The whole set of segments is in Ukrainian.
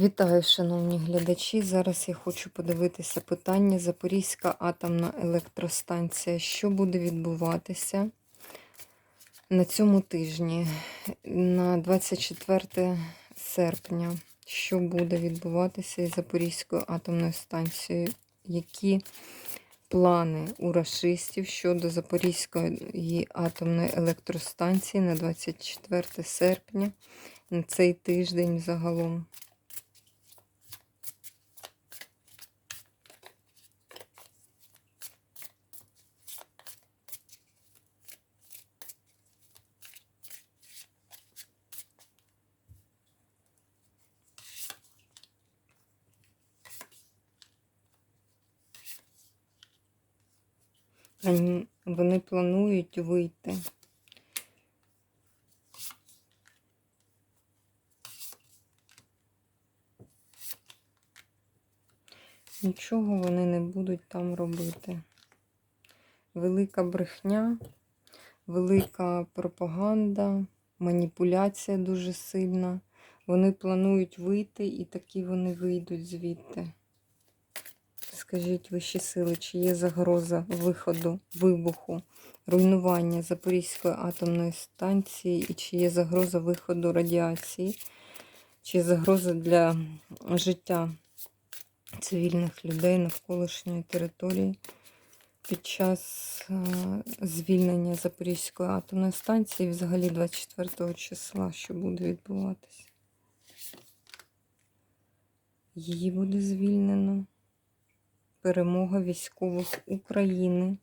Вітаю, шановні глядачі. Зараз я хочу подивитися питання Запорізька атомна електростанція. Що буде відбуватися на цьому тижні, на 24 серпня? Що буде відбуватися із Запорізькою атомною станцією? Які плани у рашистів щодо Запорізької атомної електростанції на 24 серпня, на цей тиждень загалом? Вони, планують вийти. Нічого вони не будуть там робити. Велика брехня, велика пропаганда, маніпуляція дуже сильна. Вони планують вийти і такі вони вийдуть звідти. Скажіть вищі сили, чи є загроза виходу, вибуху, руйнування Запорізької атомної станції, і чи є загроза виходу радіації, чи загроза для життя цивільних людей навколишньої території під час звільнення Запорізької атомної станції, взагалі 24 числа, що буде відбуватися? Її буде звільнено перемога військових України.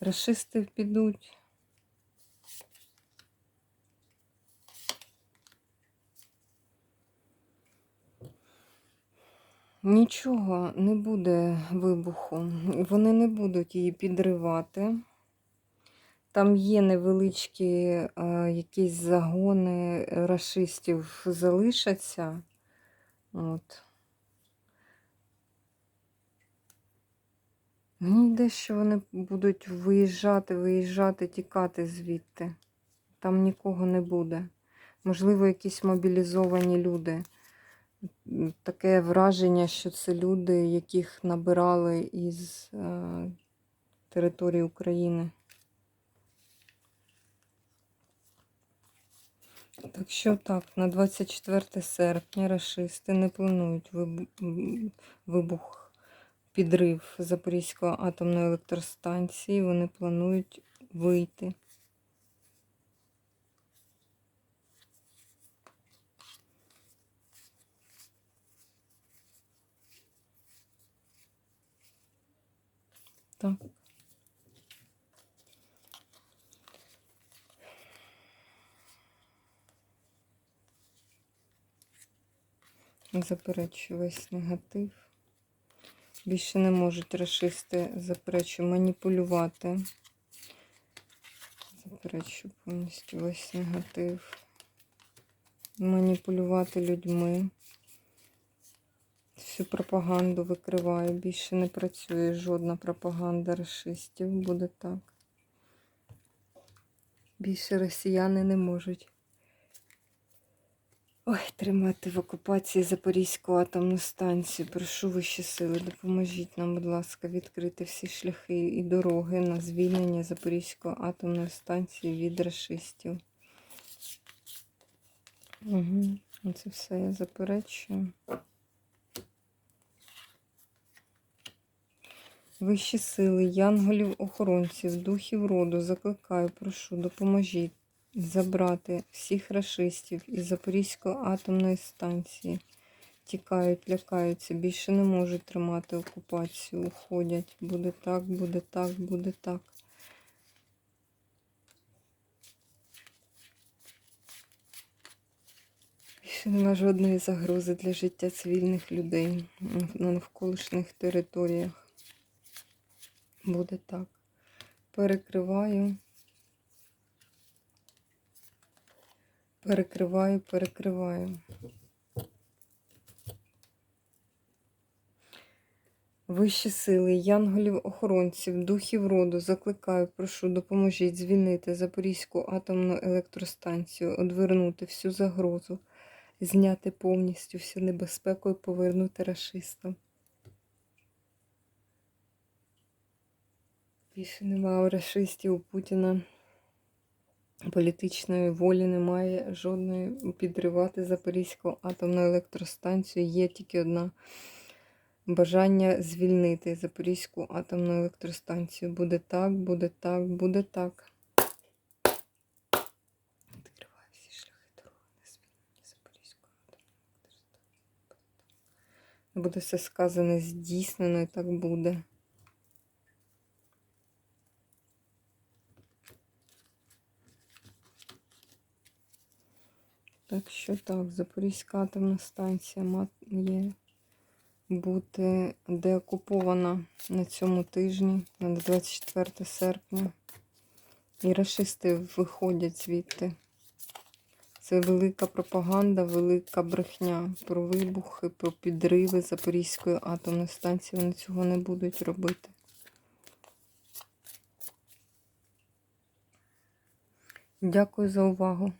Рашисти підуть. Нічого не буде вибуху. Вони не будуть її підривати. Там є невеличкі а, якісь загони рашистів залишаться. От. Мені йде, що вони будуть виїжджати, виїжджати, тікати звідти. Там нікого не буде. Можливо, якісь мобілізовані люди таке враження, що це люди, яких набирали із е, території України. Так що так, на 24 серпня рашисти не планують вибух, підрив Запорізької атомної електростанції. Вони планують вийти. Так. Заперечую весь негатив. Більше не можуть расисти, заперечую, маніпулювати. Заперечую повністю весь негатив. Маніпулювати людьми. Всю пропаганду викриваю. Більше не працює жодна пропаганда расистів. Буде так. Більше росіяни не можуть. Ой, тримати в окупації Запорізьку атомну станцію. Прошу вищі сили, допоможіть нам, будь ласка, відкрити всі шляхи і дороги на звільнення Запорізької атомної станції від расистів. Угу. Це все я заперечую. Вищі сили, янголів-охоронців, духів роду, закликаю, прошу, допоможіть забрати всіх расистів із Запорізької атомної станції. Тікають, лякаються, більше не можуть тримати окупацію, уходять. Буде так, буде так, буде так. Більше нема жодної загрози для життя цивільних людей на навколишніх територіях. Буде так. Перекриваю. Перекриваю, перекриваю. Вищі сили, янголів-охоронців, духів роду, закликаю, прошу, допоможіть звільнити Запорізьку атомну електростанцію, одвернути всю загрозу, зняти повністю всю небезпеку і повернути рашистам. Більше нема у рашистів у Путіна. Політичної волі немає жодної підривати Запорізьку атомну електростанцію. Є тільки одна бажання звільнити Запорізьку атомну електростанцію. Буде так, буде так, буде так. Відкриваю всі шляхи дороги на звільнення Запорізької атомної електростанції. Буде все сказане здійснено і так буде. Так що так, Запорізька атомна станція мат- є бути деокупована на цьому тижні, на 24 серпня. І рашисти виходять звідти. Це велика пропаганда, велика брехня про вибухи, про підриви Запорізької атомної станції. Вони цього не будуть робити. Дякую за увагу.